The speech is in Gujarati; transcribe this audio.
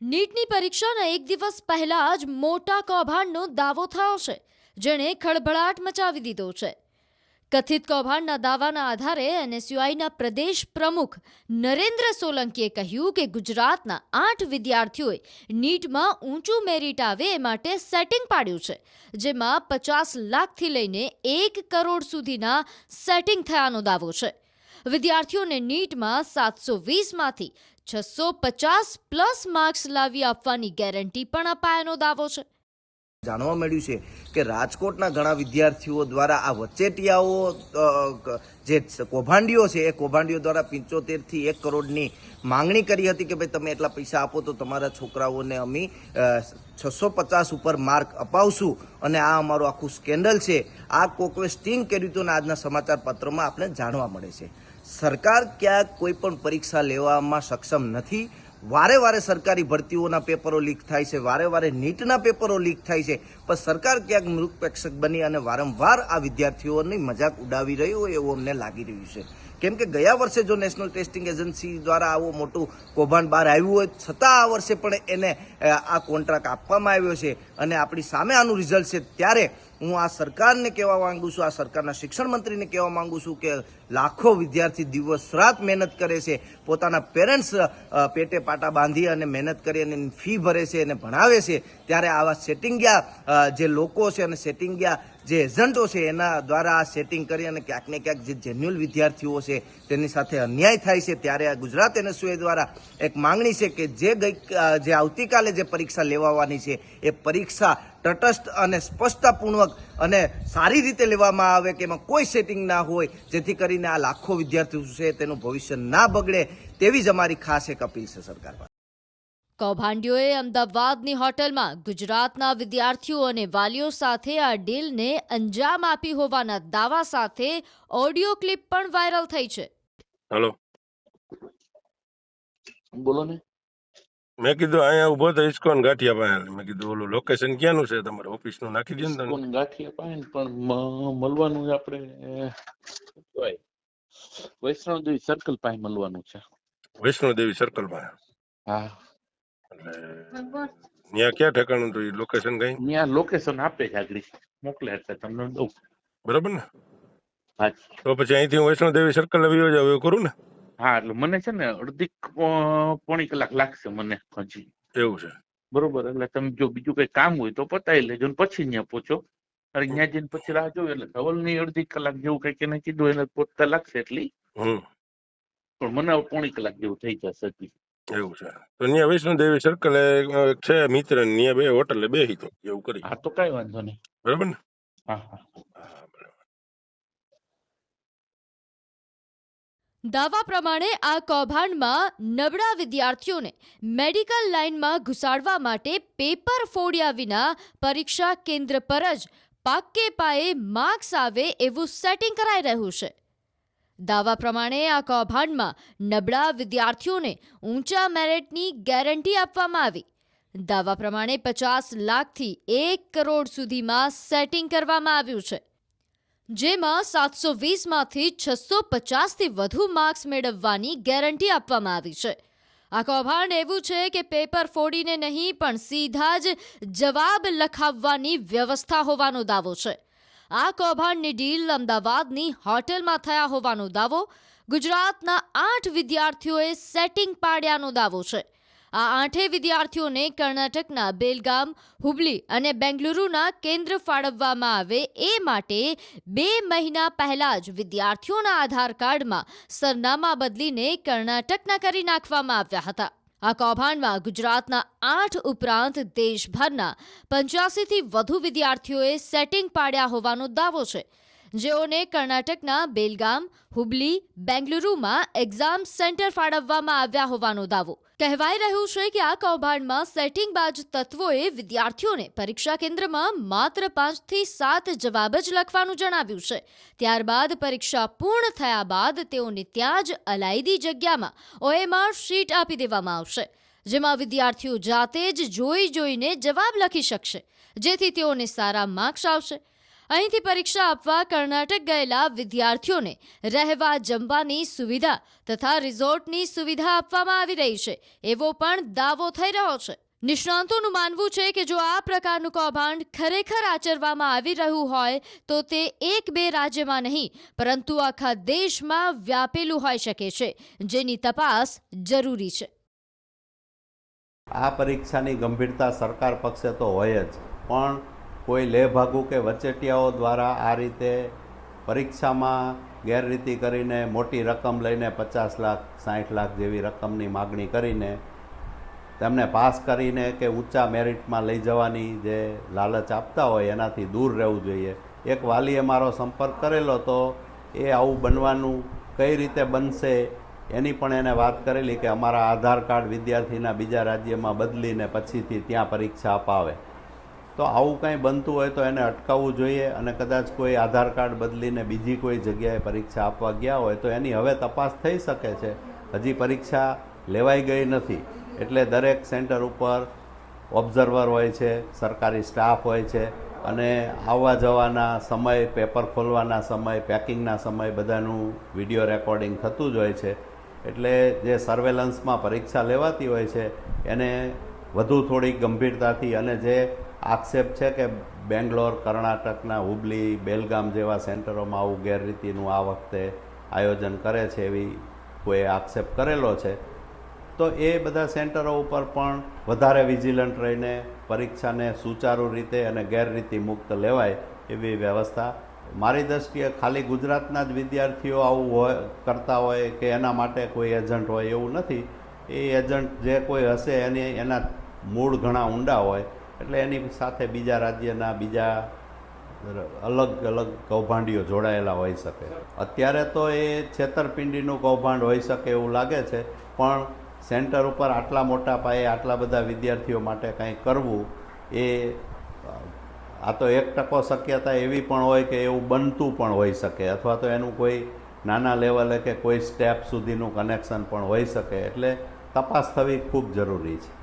નીટની પરીક્ષાના એક દિવસ પહેલા જ મોટા કૌભાંડનો દાવો થયો છે, જેણે ખળભળાટ મચાવી દીધો છે. કથિત કૌભાંડના દાવાના આધારે એનએસયુઆઈના પ્રદેશ પ્રમુખ નરેન્દ્ર સોલંકીએ કહ્યું કે ગુજરાતના આઠ વિદ્યાર્થીઓએ નીટમાં ઊંચું મેરિટ આવે એ માટે સેટિંગ પાડ્યું છે, જેમાં પચાસ લાખથી લઈને એક કરોડ સુધીના સેટિંગ થયાનો દાવો છે. વિદ્યાર્થીઓને નીટમાં સાતસો વીસમાંથી છસો પચાસ પ્લસ માર્ક્સ લાવી આપવાની ગેરંટી પણ અપાયાનો દાવો છે. જાણવા મળ્યું છે કે રાજકોટના ઘણા વિદ્યાર્થીઓ દ્વારા આ વચેટિયાઓ જે કૌભાંડીઓ છે, એ કૌભાંડીઓ દ્વારા પંચોતેરથી એક કરોડની માંગણી કરી હતી કે ભાઈ તમે એટલા પૈસા આપો તો તમારા છોકરાઓને અમે છસો પચાસ ઉપર માર્ક અપાવશું અને આ અમારું આખું સ્કેન્ડલ છે. આ કોકવે સ્ટિંગ કર્યું હતું આજના સમાચાર પત્રમાં આપણે જાણવા મળે છે. સરકાર ક્યાંક કોઈ પણ પરીક્ષા લેવામાં સક્ષમ નથી વારે વારે સરકારી ભરતીઓના પેપરો લીક થાય છે, વારે વારે નીટના પેપરો લીક થાય છે. પણ સરકાર ક્યાંક મૃગપ્રેક્ષક બની અને વારંવાર આ વિદ્યાર્થીઓની મજાક ઉડાવી રહ્યું હોય એવું અમને લાગી રહ્યું છે. કેમ કે ગયા વર્ષે જો નેશનલ ટેસ્ટિંગ એજન્સી દ્વારા આવું મોટું કૌભાંડ બહાર આવ્યું હોય, છતાં આ વર્ષે પણ એને આ કોન્ટ્રાક્ટ આપવામાં આવ્યો છે. અને આપણી સામે આનું રિઝલ્ટ છે, ત્યારે હું આ સરકારને કહેવા માંગુ છું, આ સરકારના શિક્ષણ મંત્રીને કહેવા માંગુ છું કે લાખો વિદ્યાર્થી દિવસ રાત મહેનત કરે છે, પોતાના પેરેન્ટ્સ પેટે પાટા બાંધી અને મહેનત કરી અને ફી ભરે છે અને ભણાવે છે. ત્યારે આવા સેટિંગ્યા જે લોકો છે અને સેટિંગ્યા જે એજન્ટો છે એના દ્વારા આ સેટિંગ કરી અને ક્યાંક ને ક્યાંક જે જેન્યુઅલ વિદ્યાર્થીઓ છે તેની સાથે અન્યાય થાય છે, ત્યારે આ ગુજરાત એનએસયુએ દ્વારા એક માંગણી છે કે જે ગઈ જે આવતીકાલે જે પરીક્ષા લેવાવાની છે, એ પરીક્ષા તટસ્થ અને સ્પષ્ટતાપૂર્વક અને સારી રીતે લેવામાં આવે કે એમાં કોઈ સેટિંગ ના હોય, જેથી કરીને આ લાખો વિદ્યાર્થીઓ છે તેનું ભવિષ્ય ના બગડે, તેવી જ અમારી ખાસ એક અપીલ છે સરકાર પાસે. કૌભાંડીઓએ અમદાવાદની હોટલમાં ગુજરાતના વિદ્યાર્થીઓ અને વાલીઓ સાથે આ ડીલને અંજામ આપી હોવાના દાવા સાથે ઓડિયો ક્લિપ પણ વાયરલ થઈ છે. હેલો બોલો ને. મેં કીધું અહીંયા ઊભો તો ઇસ્કોન ગાંઠિયા પાસે મેં કીધું ઓલું લોકેશન ક્યાંનું છે? તમારે ઓફિસનું નાખી દે ને તમે. ગાંઠિયા પાય પણ મળવાનું આપણે કહેવાય સર્કલ પાસે મળવાનું છે. વૈષ્ણોદેવી સર્કલ પાસે? હા. ત્યાં ક્યાં ઠેકાણું તો લોકેશન કઈ? ત્યાં લોકેશન આપે છે આગળ. મોકલે એટલે તમને દઉં. બરાબર ને? હા. તો પછી અહીંથી હું વૈષ્ણોદેવી સર્કલ આવી જાવ એવું કરું ને? હા એટલે મને છે ને અડધી પોણી કલાક લાગશે મને હજી. એવું છે. બરોબર એટલે તમે જો બીજું કઈ કામ હોય તો પતાવી લેજો ને પછી ત્યાં પહોંચો. અને ત્યાં જઈને પછી રાહ જોયો એટલે ધવલની અડધી કલાક જેવું કઈ એને કીધું એને પહોંચતા લાગશે એટલી. હમ. પણ મને પોણી કલાક જેવું થઈ જશે હજી. એવું છે. તો ત્યાં વૈષ્ણોદેવી સર્કલ છે મિત્ર ત્યાં બે હોટલે બેસી તો એવું કરી. હા તો કઈ વાંધો નહીં. બરાબર ને? હા હા. હા દાવા પ્રમાણે આ કૌભાંડમાં નબળા વિદ્યાર્થીઓને મેડિકલ લાઇનમાં ઘુસાડવા માટે પેપર ફોડ્યા વિના પરીક્ષા કેન્દ્ર પર જ પાકે પાયે માર્ક્સ આવે એવું સેટિંગ કરાઈ રહ્યું છે. દાવા પ્રમાણે આ કૌભાંડમાં નબળા વિદ્યાર્થીઓને ઊંચા મેરિટની ગેરંટી આપવામાં આવી. દાવા પ્રમાણે પચાસ લાખથી એક કરોડ સુધીમાં સેટિંગ કરવામાં આવ્યું છે. જેમાં સાતસો વીસમાંથી છસો પચાસથી વધુ માર્ક્સ મેળવવાની ગેરંટી આપવામાં આવી છે. આ કૌભાંડ એવું છે કે પેપર ફોડીને નહીં, પણ સીધા જ જવાબ લખાવવાની વ્યવસ્થા હોવાનો દાવો છે. આ કૌભાંડની ડીલ અમદાવાદની હોટેલમાં થયા હોવાનો દાવો. ગુજરાતના આઠ વિદ્યાર્થીઓએ સેટિંગ પાડ્યાનો દાવો છે. આ આઠે વિદ્યાર્થીઓને કર્ણાટકના બેલગામ, હુબલી અને બેંગલુરુના કેન્દ્ર ફાળવવામાં આવે એ માટે બે મહિના પહેલા જ વિદ્યાર્થીઓના આધાર કાર્ડમાં સરનામા બદલીને કર્ણાટકના કરી નાખવામાં આવ્યા હતા. આ કૌભાંડમાં ગુજરાતના આઠ ઉપરાંત દેશભરના પંચ્યાસીથી વધુ વિદ્યાર્થીઓએ સેટિંગ પાડ્યા હોવાનો દાવો છે. જેઓને કર્ણાટકના બેલગામ, હુબલી, બેંગલુરુમાં એક્ઝામ સેન્ટર ફાળવવામાં આવ્યા હોવાનો દાવો. કહેવાઈ રહ્યું છે કે આ કૌભાંડમાં સેટિંગબાજ તત્વોએ વિદ્યાર્થીઓને પરીક્ષા કેન્દ્રમાં માત્ર પાંચથી સાત જવાબ જ લખવાનું જણાવ્યું છે. ત્યારબાદ પરીક્ષા પૂર્ણ થયા બાદ તેઓને ત્યાં જ અલાયદી જગ્યામાં ઓએમઆર શીટ આપી દેવામાં આવશે. જેમાં વિદ્યાર્થીઓ જાતે જ જોઈ જોઈને જવાબ લખી શકશે. જેથી તેઓને સારા માર્ક્સ આવશે. અહીંથી પરીક્ષા આપવા કર્ણાટક ગયેલા વિદ્યાર્થીઓને રહેવા જમવાની સુવિધા તથા રિઝોર્ટની સુવિધા આપવામાં આવી રહી છે. એવો પણ દાવો થઈ રહ્યો છે. નિષ્ણાંતોનું માનવું છે કે જો આ પ્રકારનું કૌભાંડ ખરેખર આચરવામાં આવી રહ્યું હોય, તો તે એક બે રાજ્યમાં નહીં, પરંતુ આખા દેશમાં વ્યાપેલું હોઈ શકે છે. જેની તપાસ જરૂરી છે. આ પરીક્ષાની ગંભીરતા સરકાર પક્ષે તો હોય જ, પણ કોઈ લેભાગુ કે વચેટિયાઓ દ્વારા આ રીતે પરીક્ષામાં ગેરરીતિ કરીને મોટી રકમ લઈને પચાસ લાખ, સાઠ લાખ જેવી રકમની માગણી કરીને તેમને પાસ કરીને કે ઊંચા મેરિટમાં લઈ જવાની જે લાલચ આપતા હોય એનાથી દૂર રહેવું જોઈએ. એક વાલીએ મારો સંપર્ક કરેલો તો એ આવું બનવાનું કઈ રીતે બનશે એની પણ એને વાત કરેલી કે અમારા આધાર કાર્ડ વિદ્યાર્થીના બીજા રાજ્યમાં બદલીને પછીથી ત્યાં પરીક્ષા અપાવે. તો આવું કંઈ બનતું હોય તો એને અટકાવવું જોઈએ અને કદાચ કોઈ આધાર કાર્ડ બદલીને બીજી કોઈ જગ્યાએ પરીક્ષા આપવા ગયા હોય તો એની હવે તપાસ થઈ શકે છે. હજી પરીક્ષા લેવાઈ ગઈ નથી. એટલે દરેક સેન્ટર ઉપર ઓબ્ઝર્વર હોય છે, સરકારી સ્ટાફ હોય છે અને આવવા જવાના સમય, પેપર ખોલવાના સમય, પેકિંગના સમય બધાનું વીડિયો રેકોર્ડિંગ થતું જ હોય છે. એટલે જે સર્વેલન્સમાં પરીક્ષા લેવાતી હોય છે, એને વધુ થોડી ગંભીરતાથી અને જે આક્ષેપ છે કે બેંગ્લોર, કર્ણાટકના હુબલી, બેલગામ જેવા સેન્ટરોમાં આવું ગેરરીતિનું આ વખતે આયોજન કરે છે એવી કોઈ આક્ષેપ કરેલો છે. તો એ બધા સેન્ટરો ઉપર પણ વધારે વિજિલન્ટ રહીને પરીક્ષાને સુચારુ રીતે અને ગેરરીતિ મુક્ત લેવાય એવી વ્યવસ્થા મારી દ્રષ્ટિએ ખાલી ગુજરાતના જ વિદ્યાર્થીઓ આવું હોય, કરતા હોય કે એના માટે કોઈ એજન્ટ હોય એવું નથી. એ એજન્ટ જે કોઈ હશે એની, એના મૂળ ઘણા ઊંડા હોય. એટલે એની સાથે બીજા રાજ્યના બીજા અલગ અલગ કૌભાંડીઓ જોડાયેલા હોઈ શકે. અત્યારે તો એ છેતરપિંડીનું કૌભાંડ હોઈ શકે એવું લાગે છે, પણ સેન્ટર ઉપર આટલા મોટા પાયે આટલા બધા વિદ્યાર્થીઓ માટે કંઈ કરવું એ, આ તો એક ટકો શક્યતા એવી પણ હોય કે એવું બનતું પણ હોઈ શકે, અથવા તો એનું કોઈ નાના લેવલે કે કોઈ સ્ટેપ સુધીનું કનેક્શન પણ હોઈ શકે, એટલે તપાસ થવી ખૂબ જરૂરી છે.